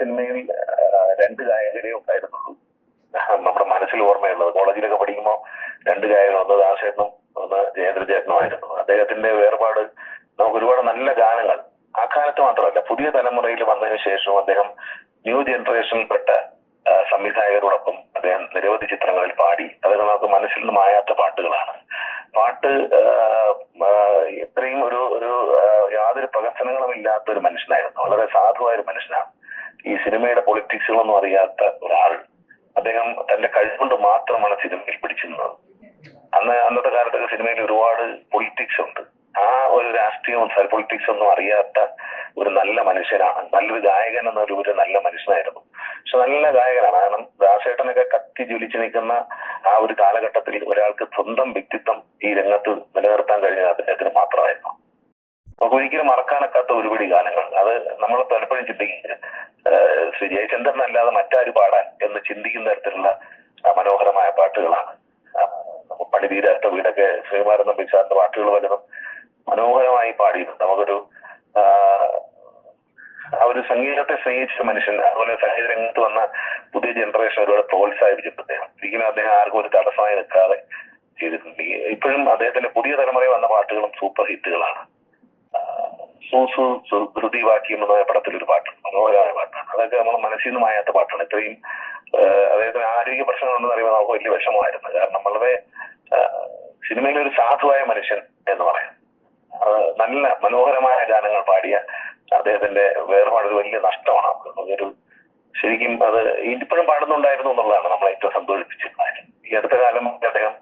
സിനിമയിൽ രണ്ട് ഗായകരെ ഉണ്ടായിരുന്നുള്ളൂ. നമ്മുടെ മനസ്സിൽ ഓർമ്മയുള്ളത്. കോളേജിലൊക്കെ പഠിക്കുമ്പോൾ രണ്ട് ഗായകർ ഒന്ന് ദാസേട്ടനും ഒന്ന് ജയേന്ദ്ര ചേട്ടനുമായിരുന്നു അദ്ദേഹത്തിന്റെ വേർപാട് നമുക്ക് ഒരുപാട് നല്ല ഗാനങ്ങൾ. ആ കാലത്ത് മാത്രമല്ല പുതിയ തലമുറയിൽ വന്നതിന് ശേഷവും അദ്ദേഹം ന്യൂ ജനറേഷനിൽപ്പെട്ട സംവിധായകരോടൊപ്പം അദ്ദേഹം നിരവധി ചിത്രങ്ങളിൽ പാടി. അതൊക്കെ നമുക്ക് മനസ്സിൽ നിന്ന് മായാത്ത പാട്ടുകളാണ്. പാട്ട് ഇത്രയും ഒരു ഒരു യാതൊരു പ്രകസനങ്ങളും ഇല്ലാത്ത ഒരു മനുഷ്യനായിരുന്നു. വളരെ സാധുവായ ഒരു മനുഷ്യനാണ്. ഈ സിനിമയുടെ പൊളിറ്റിക്സുകളൊന്നും അറിയാത്ത ഒരാൾ അദ്ദേഹം തന്റെ കഴിവുകൊണ്ട് മാത്രമാണ് സിനിമയിൽ പിടിച്ചിരുന്നത്. അന്ന് അന്നത്തെ കാലത്തൊക്കെ സിനിമയിൽ ഒരുപാട് പൊളിറ്റിക്സ് ഉണ്ട്. ആ ഒരു രാഷ്ട്രീയവും പൊളിറ്റിക്സ് ഒന്നും അറിയാത്ത ഒരു നല്ല മനുഷ്യനാണ്. നല്ലൊരു ഗായകൻ എന്ന ഒരു ഒരു നല്ല മനുഷ്യനായിരുന്നു. പക്ഷെ നല്ല ഗായകനാണ്. കാരണം ദാസേട്ടനൊക്കെ കത്തി ജ്വലിച്ചു നിൽക്കുന്ന ആ ഒരു കാലഘട്ടത്തിൽ ഒരാൾക്ക് സ്വന്തം വ്യക്തിത്വം ഈ രംഗത്ത് നിലനിർത്താൻ കഴിഞ്ഞത് അദ്ദേഹത്തിന് മാത്രമായിരുന്നു. നമുക്ക് ഒരിക്കലും മറക്കാനൊക്കാത്ത ഒരുപിടി ഗാനങ്ങൾ. അത് നമ്മൾ പലപ്പോഴും ചിന്തിക്കുക ഏഹ് ശ്രീ ജയചന്ദ്രൻ അല്ലാതെ മറ്റാര് പാടാൻ എന്ന് ചിന്തിക്കുന്ന തരത്തിലുള്ള മനോഹരമായ പാട്ടുകളാണ്. ആ, പണി വീടൊക്കെ ശ്രീകുമാരൻ നമ്പിച്ചാറിന്റെ പാട്ടുകൾ പലതും മനോഹരമായി പാടിയിട്ടുണ്ട്. നമുക്കൊരു ആ, ഒരു സംഗീതത്തെ സ്നേഹിച്ച മനുഷ്യൻ അതുപോലെ സംഗീത രംഗത്ത് വന്ന പുതിയ ജനറേഷൻ ഒരുപാട് പ്രോത്സാഹിപ്പിച്ചിട്ടുണ്ട്. ഒരിക്കലും അദ്ദേഹം ആർക്കും ഒരു തടസ്സമായി നിൽക്കാതെ ചെയ്തിട്ടുണ്ട്. ഇപ്പോഴും അദ്ദേഹത്തിന്റെ പുതിയ തലമുറയിൽ വന്ന പാട്ടുകളും സൂപ്പർ ഹിറ്റുകളാണ്. സൂസു ധൃതി വാക്യം എന്ന പടത്തിൽ ഒരു പാട്ട് മനോഹരമായ പാട്ടാണ്. അതൊക്കെ നമ്മൾ മനസ്സിൽ നിന്ന് മായാത്ത പാട്ടാണ്. ഇത്രയും അതായത് ആരോഗ്യ പ്രശ്നങ്ങളുണ്ടെന്ന് അറിയുമ്പോൾ നമുക്ക് വലിയ വിഷമമായിരുന്നു. കാരണം വളരെ സിനിമയിലെ ഒരു സാധുവായ മനുഷ്യൻ എന്ന് പറയാം. നല്ല മനോഹരമായ ഗാനങ്ങൾ പാടിയ അദ്ദേഹത്തിന്റെ വേർപാട് ഒരു വലിയ നഷ്ടമാണ്. നമുക്കൊരു ശരിക്കും അത് ഇപ്പോഴും പാടുന്നുണ്ടായിരുന്നു എന്നുള്ളതാണ് നമ്മളെ ഏറ്റവും സന്തോഷിപ്പിച്ചിരുന്നത്. ഈ അടുത്ത കാലം അദ്ദേഹം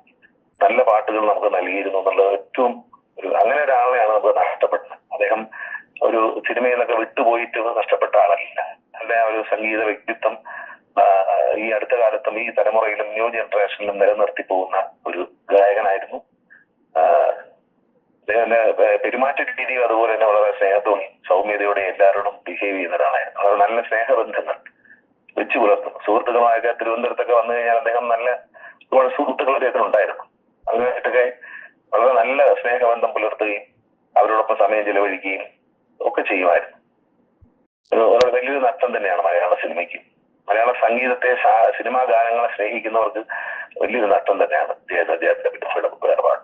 നല്ല പാട്ടുകൾ നമുക്ക് നൽകിയിരുന്നു എന്നുള്ളത് ഏറ്റവും ഒരു അങ്ങനെ ഒരാളെയാണ് നമുക്ക് നഷ്ടപ്പെട്ടത്. അദ്ദേഹം ഒരു സിനിമയിൽ നിന്നൊക്കെ വിട്ടുപോയിട്ട് നഷ്ടപ്പെട്ട ആളല്ല. അല്ലെ? ഒരു സംഗീത വ്യക്തിത്വം ഈ അടുത്ത കാലത്തും ഈ തലമുറയിലും ന്യൂ ജനറേഷനിലും നിലനിർത്തി പോകുന്ന ഒരു ഗായകനായിരുന്നു. പെരുമാറ്റ രീതിയും അതുപോലെ തന്നെ വളരെ സ്നേഹത്തോടെ സൗമ്യതയോടെ എല്ലാവരോടും ബിഹേവ് ചെയ്യുന്ന ഒരാളായിരുന്നു. അത് നല്ല സ്നേഹബന്ധങ്ങൾ വെച്ചു പുലർത്തും സുഹൃത്തുക്കളുമായൊക്കെ തിരുവനന്തപുരത്തൊക്കെ വന്നു കഴിഞ്ഞാൽ അദ്ദേഹം നല്ല ഒരുപാട് സുഹൃത്തുക്കൾ അദ്ദേഹത്തിന് ഉണ്ടായിരുന്നു. അങ്ങനെയായിട്ടൊക്കെ വളരെ നല്ല സ്നേഹബന്ധം പുലർത്തുകയും അവരോടൊപ്പം സമയം ചെലവഴിക്കുകയും ഒക്കെ ചെയ്യുമായിരുന്നു. ഒരു വലിയൊരു നഷ്ടം തന്നെയാണ് മലയാള സിനിമയ്ക്ക്. മലയാള സംഗീതത്തെ സിനിമാ ഗാനങ്ങളെ സ്നേഹിക്കുന്നവർക്ക് വലിയൊരു നഷ്ടം തന്നെയാണ് ജയദേവ വേർപാട്